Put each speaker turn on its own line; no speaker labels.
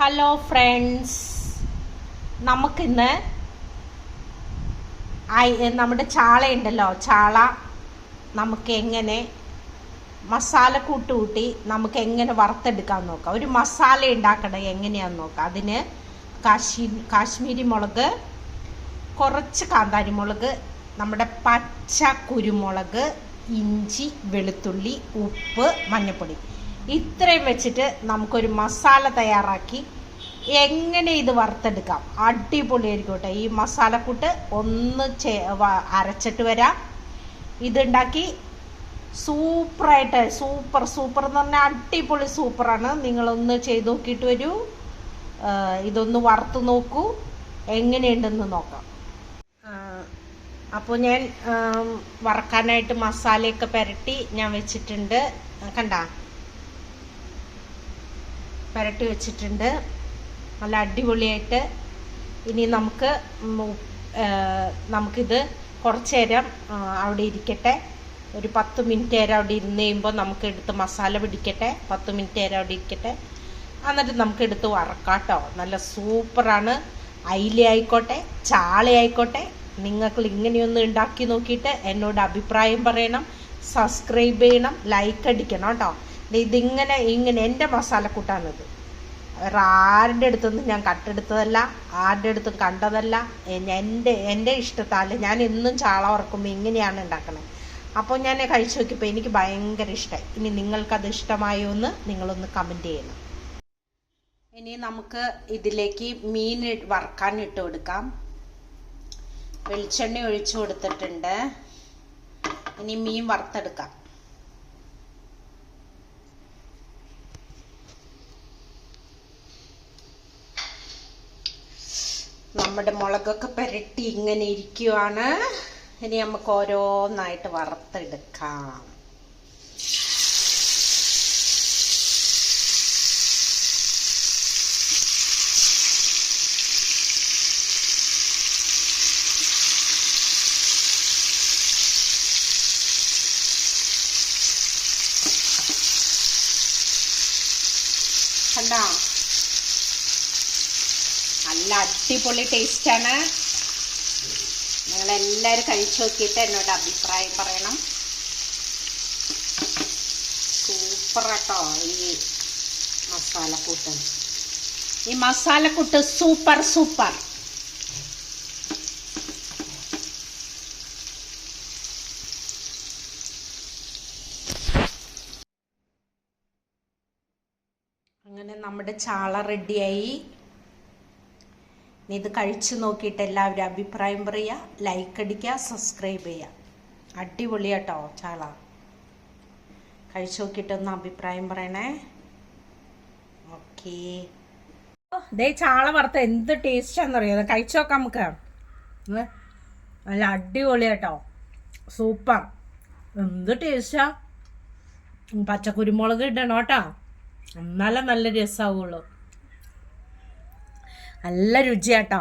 Hello friends നമുക്കിന്ന് നമ്മുടെ ചാളയുണ്ടല്ലോ. ചാള നമുക്ക് എങ്ങനെ മസാല കൂട്ട് കൂട്ടി നമുക്ക് എങ്ങനെ വറുത്തെടുക്കാൻ നോക്കാം. ഒരു മസാല ഉണ്ടാക്കണേ എങ്ങനെയാന്ന് നോക്കാം. അതിന് കാശ്മീ കാശ്മീരി മുളക് കുറച്ച് കാന്താരി മുളക് നമ്മുടെ പച്ച കുരുമുളക് ഇഞ്ചി വെളുത്തുള്ളി ഉപ്പ് മഞ്ഞൾപ്പൊടി ഇത്രയും വെച്ചിട്ട് നമുക്കൊരു മസാല തയ്യാറാക്കി എങ്ങനെ ഇത് വറുത്തെടുക്കാം? അടിപൊളിയായിരിക്കും കേട്ടോ ഈ മസാലക്കൂട്ട് ഒന്ന് ചേ അരച്ചിട്ട് വരാം. ഇതുണ്ടാക്കി സൂപ്പറായിട്ട് സൂപ്പർ സൂപ്പർ എന്ന് പറഞ്ഞാൽ അടിപൊളി സൂപ്പറാണ്. നിങ്ങളൊന്ന് ചെയ്ത് നോക്കിയിട്ട് വരൂ. ഇതൊന്ന് വറുത്ത് നോക്കൂ. എങ്ങനെയുണ്ടെന്ന് നോക്കാം. അപ്പോൾ ഞാൻ വറക്കാനായിട്ട് മസാലയൊക്കെ പുരട്ടി ഞാൻ വെച്ചിട്ടുണ്ട്. കണ്ട? പുരട്ടി വെച്ചിട്ടുണ്ട്. നല്ല അടിപൊളിയായിട്ട്. ഇനി നമുക്ക് നമുക്കിത് കുറച്ച് നേരം അവിടെ ഇരിക്കട്ടെ. ഒരു പത്ത് മിനിറ്റ് നേരം അവിടെ ഇരുന്ന് കഴിയുമ്പോൾ നമുക്ക് എടുത്ത് മസാല പിടിക്കട്ടെ. പത്ത് മിനിറ്റ് നേരം അവിടെ ഇരിക്കട്ടെ. എന്നിട്ട് നമുക്ക് എടുത്ത് വറക്കാട്ടോ നല്ല സൂപ്പറാണ്. അയില ആയിക്കോട്ടെ ചാള ആയിക്കോട്ടെ. നിങ്ങൾ ഇങ്ങനെയൊന്ന് ഉണ്ടാക്കി നോക്കിയിട്ട് എന്നോട് അഭിപ്രായം പറയണം. സബ്സ്ക്രൈബ് ചെയ്യണം. ലൈക്ക് അടിക്കണം കേട്ടോ ഇതിങ്ങനെ ഇങ്ങനെ എന്റെ മസാലക്കൂട്ടാണിത് വേറെ ആരുടെ അടുത്തൊന്നും ഞാൻ കട്ടെടുത്തതല്ല ആരുടെ അടുത്തും കണ്ടതല്ല. എന്റെ എന്റെ ഇഷ്ടത്താൽ ഞാൻ എന്നും ചാള ഉറക്കുമ്പോൾ ഇങ്ങനെയാണ് ഉണ്ടാക്കണത് അപ്പോൾ ഞാൻ കഴിച്ചു നോക്കിയപ്പോൾ എനിക്ക് ഭയങ്കര ഇഷ്ടമായി ഇനി നിങ്ങൾക്കത് ഇഷ്ടമായോ എന്ന് നിങ്ങളൊന്ന് കമന്റ് ചെയ്യണം. ഇനി നമുക്ക് ഇതിലേക്ക് മീൻ വറുക്കാൻ ഇട്ട് കൊടുക്കാം. വെളിച്ചെണ്ണ ഒഴിച്ചു കൊടുത്തിട്ടുണ്ട്. ഇനി മീൻ വറുത്തെടുക്കാം. നമ്മുടെ മുളകൊക്കെ പുരട്ടി ഇങ്ങനെ ഇരിക്കുവാണ്. ഇനി നമുക്ക് ഓരോന്നായിട്ട് വറുത്തെടുക്കാം. കണ്ടോ? നല്ല അടിപൊളി ടേസ്റ്റാണ്. നിങ്ങളെല്ലാവരും കഴിച്ചു നോക്കിയിട്ട് എന്നോട് അഭിപ്രായം പറയണം. സൂപ്പറാട്ടോ ഈ മസാലക്കൂട്ട് ഈ മസാലക്കൂട്ട് സൂപ്പർ സൂപ്പർ. അങ്ങനെ നമ്മുടെ ചാള റെഡിയായി ഇനി ഇത് കഴിച്ചു നോക്കിയിട്ട് എല്ലാവരും അഭിപ്രായം പറയുക ലൈക്ക് അടിക്കുക സബ്സ്ക്രൈബ് ചെയ്യുക. അടിപൊളിയാട്ടോ ചാള. കഴിച്ചു നോക്കിയിട്ടൊന്ന് അഭിപ്രായം പറയണേ. ഓക്കേ ദേ ചാള വറുത്ത എന്ത് ടേസ്റ്റാന്നറിയോ കഴിച്ചു നോക്കാം നമുക്ക്. നല്ല അടിപൊളി കേട്ടോ. സൂപ്പർ എന്ത് ടേസ്റ്റാ പച്ചക്കുരുമുളക് ഇടണം കേട്ടോ. നല്ല രസമാവുള്ളൂ നല്ല രുചിയാട്ടോ.